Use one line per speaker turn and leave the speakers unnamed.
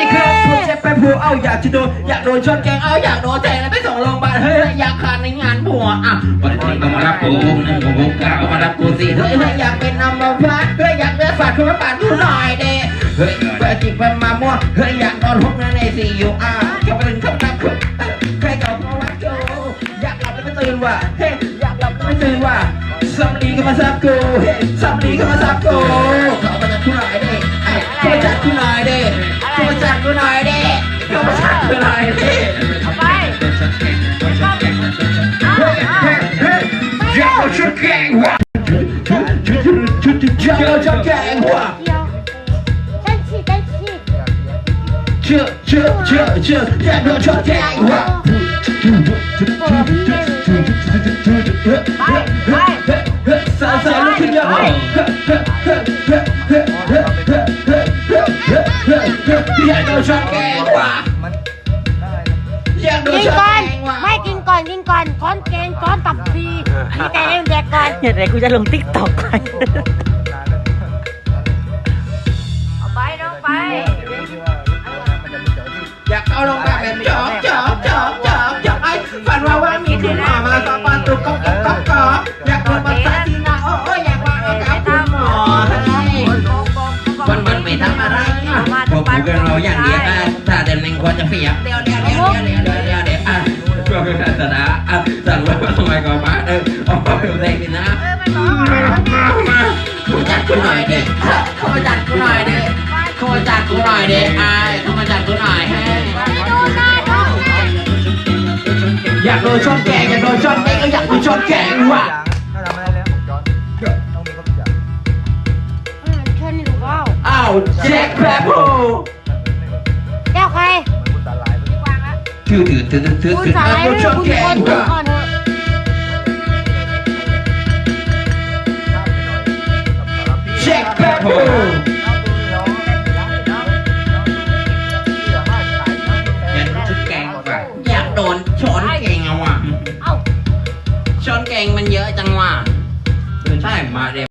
ดีครับผมเจ็บไปผัวเอาอยากจะโดนอยากโดนชนแกงเอาอยากโดนแทงแล้วไปส่งโรงพยาบาลเฮ้ยอยากขาดในงานผัวอะวันนี้ก็มารับกูหนึ่งวงวงเก้ามารับกูสี่เฮ้ยเฮ้ยอยากเป็นนัมเบอร์วันเฮ้ยอยากเลือดฝาดคุณมาปาดกูหน่อยเด้เฮ้ยเฮ้ยจิบเป็นมาม่วงเฮ้ยอยากนอนห้องนั้นในซีอูอาร์แค่ไปถึงคำนับใครเก่ามาวัดกูอยากหลับแล้วไม่ตื่นว่ะเฮ้ยอยากหลับแล้วไม่ตื่นว่ะซัมลีก็มาซับกูเฮ้ยซัมลีก็มาซับกู ชุดชุดชุดชุดแกงว่ะ
เดียวเต้นฉีดเต้นฉีด
เชื่อเชื่อเชื่อเชื่ออยากโดนชุดแกงว่ะ
ไปไป
สาวสาวลุกขึ้นยออยากโดนชุดแกงว่ะอยากโดน
กิน
ชุด
ก่อ
แก
น
งว่ะ
ไม่กินก่อนกินก่อนช้อนเกงช้อนตับฟรีอันนี้แต่เล่นแดกก่อน
เดี๋ยวกูจะลงติ๊กต็อกไป
เอา
ลงแบบแบบจอบจอบจอบจอบจอบไอ้ฝันว่าว่ามีขึ้นมามาสาปาตุกก๊อกก๊อกก๊อกก๊อกอยากโดนภาษาจีนนะโอ้ยอยากว่าเอากับคุณหมอให้วันวันไม่ทำอะไรอะพวกกูกันเราอย่างเดียวอ่ถ้าเดินหนึ่งควรจะเปียกเดี๋ยวเดี๋ยวเดี๋ยวเดี๋ยวเดี๋ยวเดี๋ยวเดี๋ยวอะช่วยกันศาสนาอะสั่งไว้ว่าทำไมก่อนมาเออเอาไปเด็กนะมามามาขอจัดกูหน่อยดิขอจัดกูหน่อยดิขอจัดกูหน่อย
ดิอ้ข
อยากโดนช้อนแกงอยากโดนช้อนแกงก็อยากโดนช้อนแกงว่ะ
ถ้าทำอะไรแล้วจอนต้องมีครบทุกอย่าง
เชิญนี่ถูกเปล่า
อ้าวแจ็คแป๊บโฮ
แก้วใคร
เหมือนคุณตาลายเมื่อกี้
วางแล้ว
ถือถือถือถือถือ
คุณ
ถือ
สาย
โดน
ไม่
ช้อน
คุณ
แก
ค
ง
นดู
ว่ะ งอะว่ะ
เอ้า
ช้อนแกงมันเยอะจังว่ะใช่มาเดียว